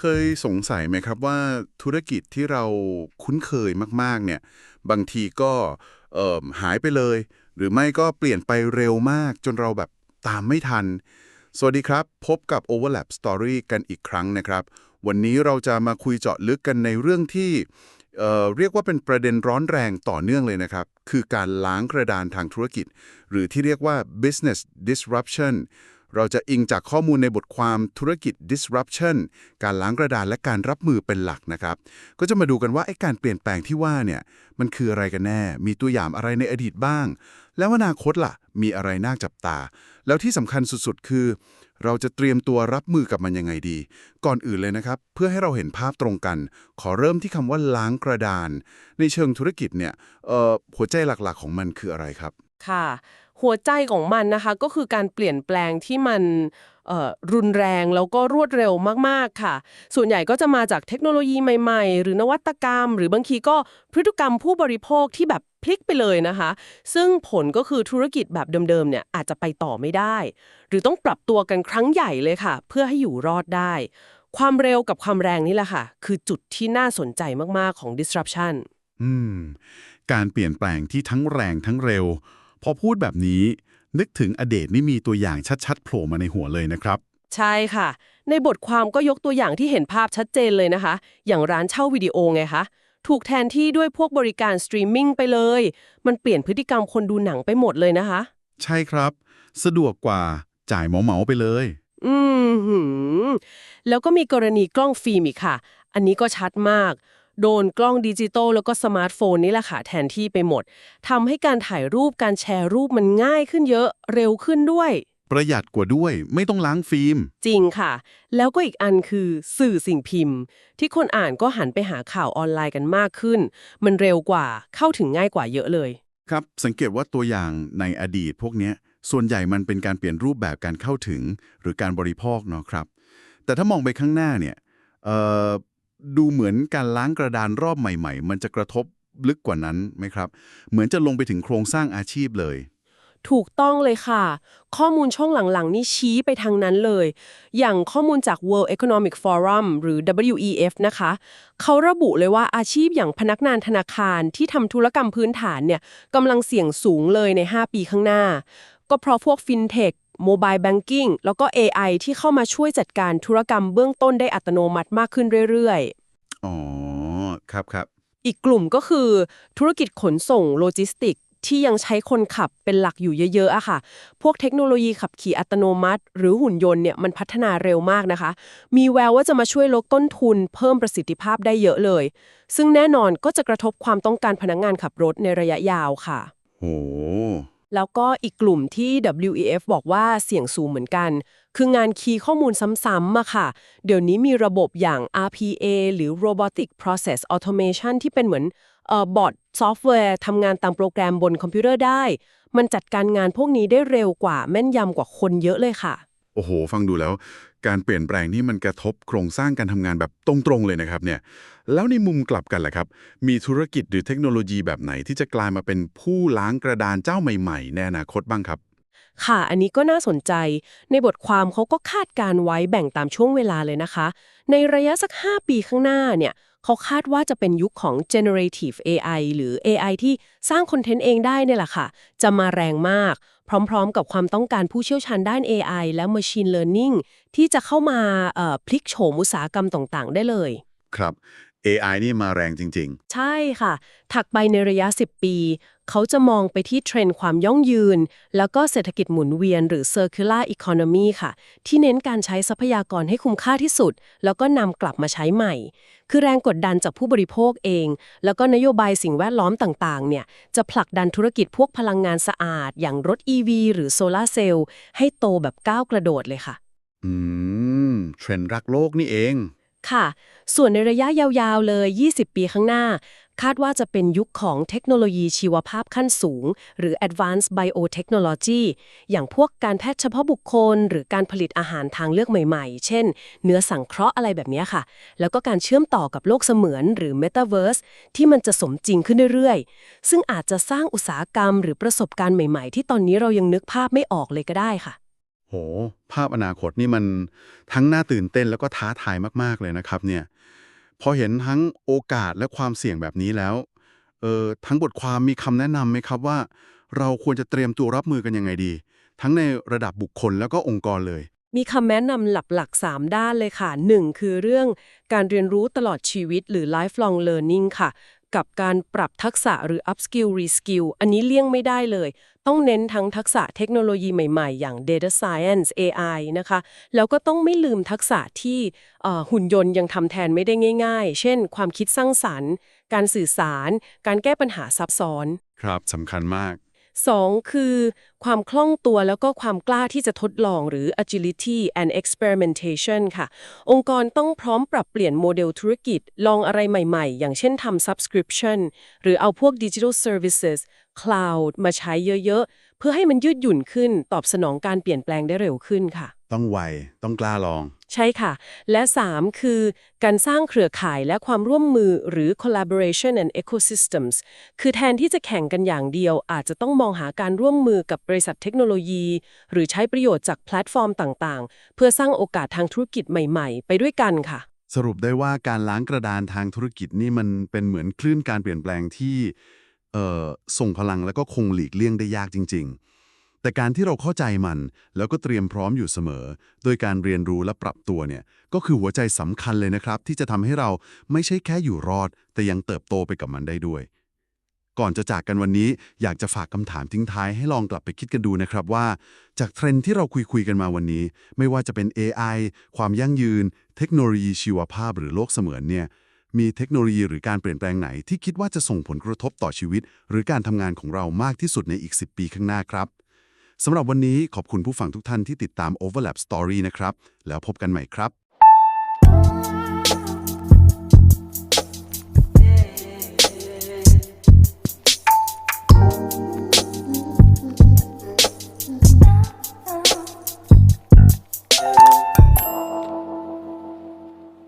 เคยสงสัยไหมครับว่าธุรกิจที่เราคุ้นเคยมากๆเนี่ยบางทีก็เอ่อหายไปเลย หรือไม่ก็เปลี่ยนไปเร็วมากจนเราแบบตามไม่ทัน สวัสดีครับ พบกับ Overlap Story กันอีกครั้งนะครับ วันนี้เราจะมาคุยเจาะลึกกันในเรื่องที่เเรียกว่าเป็นประเด็นร้อนแรงต่อเนื่องเลยนะครับ คือการล้างกระดานทางธุรกิจ หรือที่เรียกว่า business disruption เราจะอิงจากข้อมูลในบทความธุรกิจ disruption การล้างกระดานและการรับมือเป็นหลักนะครับ ก็จะมาดูกันว่าไอ้การเปลี่ยนแปลงที่ว่าเนี่ยมันคืออะไรกันแน่ มีตัวอย่างอะไรในอดีตบ้าง แล้วอนาคตล่ะ มีอะไรน่าจับตา แล้วที่สำคัญสุดๆ คือ เราจะเตรียมตัวรับมือกับมันยังไงดี ก่อนอื่นเลยนะครับ เพื่อให้เราเห็นภาพตรงกัน ขอเริ่มที่คำว่าล้างกระดาน ในเชิงธุรกิจเนี่ยหัวใจหลักๆของมันคืออะไรครับ ค่ะ หัวใจของมันนะคะก็คือการเปลี่ยนแปลงที่มันรุนแรงแล้วก็รวดเร็วมากๆค่ะ ส่วนใหญ่ก็จะมาจากเทคโนโลยีใหม่ๆ หรือนวัตกรรม หรือบางทีก็พฤติกรรมผู้บริโภคที่แบบพลิกไปเลยนะคะ ซึ่งผลก็คือธุรกิจแบบเดิมๆเนี่ยอาจจะไปต่อไม่ได้ หรือต้องปรับตัวกันครั้งใหญ่เลยค่ะ เพื่อให้อยู่รอดได้ ความเร็วกับความแรงนี่แหละค่ะ คือจุดที่น่าสนใจมากๆของ disruption อืม การเปลี่ยนแปลงที่ทั้งแรงทั้งเร็ว พอพูดแบบนี้นึกถึงอดีตนี่มีตัวอย่างชัดๆโผล่มาในหัวเลยนะครับ ใช่ค่ะ ในบทความก็ยกตัวอย่างที่เห็นภาพชัดเจนเลยนะคะ อย่างร้านเช่าวิดีโอไงคะถูกแทนที่ด้วยพวกบริการสตรีมมิ่งไปเลย มันเปลี่ยนพฤติกรรมคนดูหนังไปหมดเลยนะคะ ใช่ครับ สะดวกกว่าจ่ายเหมาๆไปเลย อืมหืมแล้วก็มีกรณีกล้องฟิล์มอีกค่ะ อันนี้ก็ชัดมาก โดนกล้องดิจิตอลแล้วก็สมาร์ทโฟนนี่แหละค่ะแทนที่ไปหมดทำให้การถ่ายรูปการแชร์รูปมันง่ายขึ้นเยอะเร็วขึ้นด้วย ประหยัดกว่าด้วยไม่ต้องล้างฟิล์ม จริงค่ะ แล้วก็อีกอันคือสื่อสิ่งพิมพ์ ที่คนอ่านก็หันไปหาข่าวออนไลน์กันมากขึ้น มันเร็วกว่าเข้าถึงง่ายกว่าเยอะเลย ครับสังเกตว่าตัวอย่างในอดีตพวกเนี้ยส่วนใหญ่มันเป็นการเปลี่ยนรูปแบบการเข้าถึงหรือการบริโภคเนาะครับ แต่ถ้ามองไปข้างหน้าเนี่ยเอ่อ ดูเหมือนการล้างกระดานรอบใหม่ ๆ มันจะกระทบลึกกว่านั้นไหมครับ เหมือนจะลงไปถึงโครงสร้างอาชีพเลย ถูกต้องเลยค่ะ ข้อมูลช่วงหลังๆ นี่ชี้ไปทางนั้นเลย อย่างข้อมูลจาก World Economic Forum หรือ WEF นะคะ เขาระบุเลยว่าอาชีพอย่างพนักงานธนาคารที่ทำธุรกรรมพื้นฐานเนี่ยกำลังเสี่ยงสูงเลยใน 5 ปีข้างหน้า ก็เพราะพวก FinTech Mobile Banking แล้วก็ AI ที่เข้ามาช่วยจัดการธุรกรรมเบื้องต้นได้อัตโนมัติมากขึ้นเรื่อยๆ อ๋อ ครับครับ อีกกลุ่มก็คือ ธุรกิจขนส่งโลจิสติกที่ยังใช้คนขับเป็นหลักอยู่เยอะๆอะค่ะ พวกเทคโนโลยีขับขี่อัตโนมัติ หรือหุ่นยนต์เนี่ยมันพัฒนาเร็วมากนะคะ มีแววว่าจะมาช่วยลดต้นทุน เพิ่มประสิทธิภาพได้เยอะเลย ซึ่งแน่นอนก็จะกระทบความต้องการพนักงงานขับรถในระยะยาวค่ะ โห แล้วก็อีกกลุ่มที่ WEF บอกว่าเสี่ยงสูงเหมือนกัน คืองานคีย์ข้อมูลซ้ำๆอะค่ะ เดี๋ยวนี้มีระบบอย่าง RPA หรือ Robotic Process Automation ที่เป็นเหมือนเอ่อบอทซอฟต์แวร์ทำงานตามโปรแกรมบนคอมพิวเตอร์ได้ มันจัดการงานพวกนี้ได้เร็วกว่าแม่นยำกว่าคนเยอะเลยค่ะ โอ้โห ฟังดูแล้ว การเปลี่ยนแปลงนี่มันกระทบโครงสร้างการทำงานแบบตรงๆเลยนะครับเนี่ยแล้วในมุมกลับกันล่ะครับ มีธุรกิจหรือเทคโนโลยีแบบไหนที่จะกลายมาเป็นผู้ล้างกระดานเจ้าใหม่ ๆ ในอนาคตบ้างครับ ค่ะ อันนี้ก็น่าสนใจ ในบทความเขาก็คาดการไว้แบ่งตามช่วงเวลาเลยนะคะ ในระยะสัก 5 ปีข้างหน้าเนี่ย เขาคาดว่าจะเป็นยุคของ generative AI หรือ AI ที่สร้างคอนเทนต์เองได้เนี่ยแหละค่ะ จะมาแรงมาก พร้อมๆ กับความต้องการผู้เชี่ยวชาญด้าน AI และ machine learning ที่จะเข้ามาพลิกโฉมอุตสาหกรรมต่างๆ ได้เลย ครับ AI นี่มาแรงจริงใช่ค่ะ ถักไปในระยะ 10 ปี เขาจะมองไปที่เทรนด์ความยั่งยืน แล้วก็เศรษฐกิจหมุนเวียนหรือ circular economy ค่ะ ที่เน้นการใช้ทรัพยากรให้คุ้มค่าที่สุด แล้วก็นำกลับมาใช้ใหม่ คือแรงกดดันจากผู้บริโภคเอง แล้วก็นโยบายสิ่งแวดล้อมต่างๆ เนี่ย จะผลักดันธุรกิจพวกพลังงานสะอาด อย่างรถ EV หรือโซลาร์เซลล์ให้โตแบบก้าวกระโดดเลยค่ะๆอืม เทรนด์รักโลกนี่เอง ค่ะ ส่วนในระยะยาวๆเลย 20 ปีข้างหน้า คาดว่าจะเป็นยุคของเทคโนโลยีชีวภาพขั้นสูง หรือ advanced biotechnology อย่างพวกการแพทย์เฉพาะบุคคล หรือการผลิตอาหารทางเลือกใหม่ๆ เช่น เนื้อสังเคราะห์อะไรแบบนี้ค่ะ แล้วก็การเชื่อมต่อกับโลกเสมือนหรือ metaverse ที่มันจะสมจริงขึ้นเรื่อยๆ ซึ่งอาจจะสร้างอุตสาหกรรม หรือประสบการณ์ใหม่ๆ ที่ตอนนี้เรายังนึกภาพไม่ออกเลยก็ได้ค่ะ โห ภาพอนาคตนี่มันทั้งน่าตื่นเต้นแล้วก็ท้าทายมากๆเลยนะครับเนี่ย พอเห็นทั้งโอกาสและความเสี่ยงแบบนี้แล้ว เออทั้งบทความมีคำแนะนำไหมครับว่า เราควรจะเตรียมตัวรับมือกันยังไงดี ทั้งในระดับบุคคลแล้วก็องค์กรเลย มีคำแนะนำหลักๆ 3 ด้านเลยค่ะ 1 คือเรื่องการเรียนรู้ตลอดชีวิตหรือ lifelong learning ค่ะ กับการปรับทักษะหรือ upskill reskill อันนี้เลี่ยงไม่ได้เลย ต้องเน้นทั้งทักษะเทคโนโลยีใหม่ๆ อย่าง data science AI นะคะ แล้วก็ต้องไม่ลืมทักษะที่หุ่นยนต์ยังทำแทนไม่ได้ง่าย ๆ เช่น ความคิดสร้างสรรค์ การสื่อสาร การแก้ปัญหาซับซ้อน ครับสำคัญมาก สองคือ ความคล่องตัวแล้วก็ความกล้าที่จะทดลองหรือ agility and experimentation ค่ะ องค์กรต้องพร้อมปรับเปลี่ยนโมเดลธุรกิจ ลองอะไรใหม่ๆ อย่างเช่นทำ subscription หรือเอาพวก digital services cloud มาใช้เยอะๆ เพื่อให้มันยืดหยุ่นขึ้นตอบสนองการเปลี่ยนแปลงได้เร็วขึ้นค่ะ ต้องไว ต้องกล้าลอง ใช่ค่ะ และ 3 คือ การสร้างเครือข่ายและความร่วมมือหรือ collaboration and ecosystems คือแทนที่จะแข่งกันอย่างเดียว อาจจะต้องมองหาการร่วมมือกับบริษัทเทคโนโลยี หรือใช้ประโยชน์จากแพลตฟอร์มต่างๆ เพื่อสร้างโอกาสทางธุรกิจใหม่ ๆ ไปด้วยกันค่ะ สรุปได้ว่าการล้างกระดานทางธุรกิจนี่มันเป็นเหมือนคลื่นการเปลี่ยนแปลงที่เอ่อ ส่งพลังแล้วก็คงหลีกเลี่ยงได้ยากจริง ๆ แต่การที่เราเข้าใจมัน แล้วก็เตรียมพร้อมอยู่เสมอ โดยการเรียนรู้และปรับตัวเนี่ย ก็คือหัวใจสำคัญเลยนะครับ ที่จะทำให้เราไม่ใช่แค่อยู่รอด แต่ยังเติบโตไปกับมันได้ด้วย ก่อนจะจากกันวันนี้ อยากจะฝากคำถามทิ้งท้ายให้ลองกลับไปคิดกันดูนะครับว่า จากเทรนด์ที่เราคุยคุยกันมาวันนี้ ไม่ว่าจะเป็น AI ความยั่งยืน เทคโนโลยีชีวภาพหรือโลกเสมือนเนี่ย มีเทคโนโลยีหรือการเปลี่ยนแปลงไหนที่คิดว่าจะส่งผลกระทบต่อชีวิต หรือการทำงานของเรามากที่สุดในอีก 10 ปีข้างหน้าครับสำหรับวันนี้ขอบคุณผู้ฟังทุกท่านที่ติดตาม Overlap Story นะครับ แล้วพบกันใหม่ครับ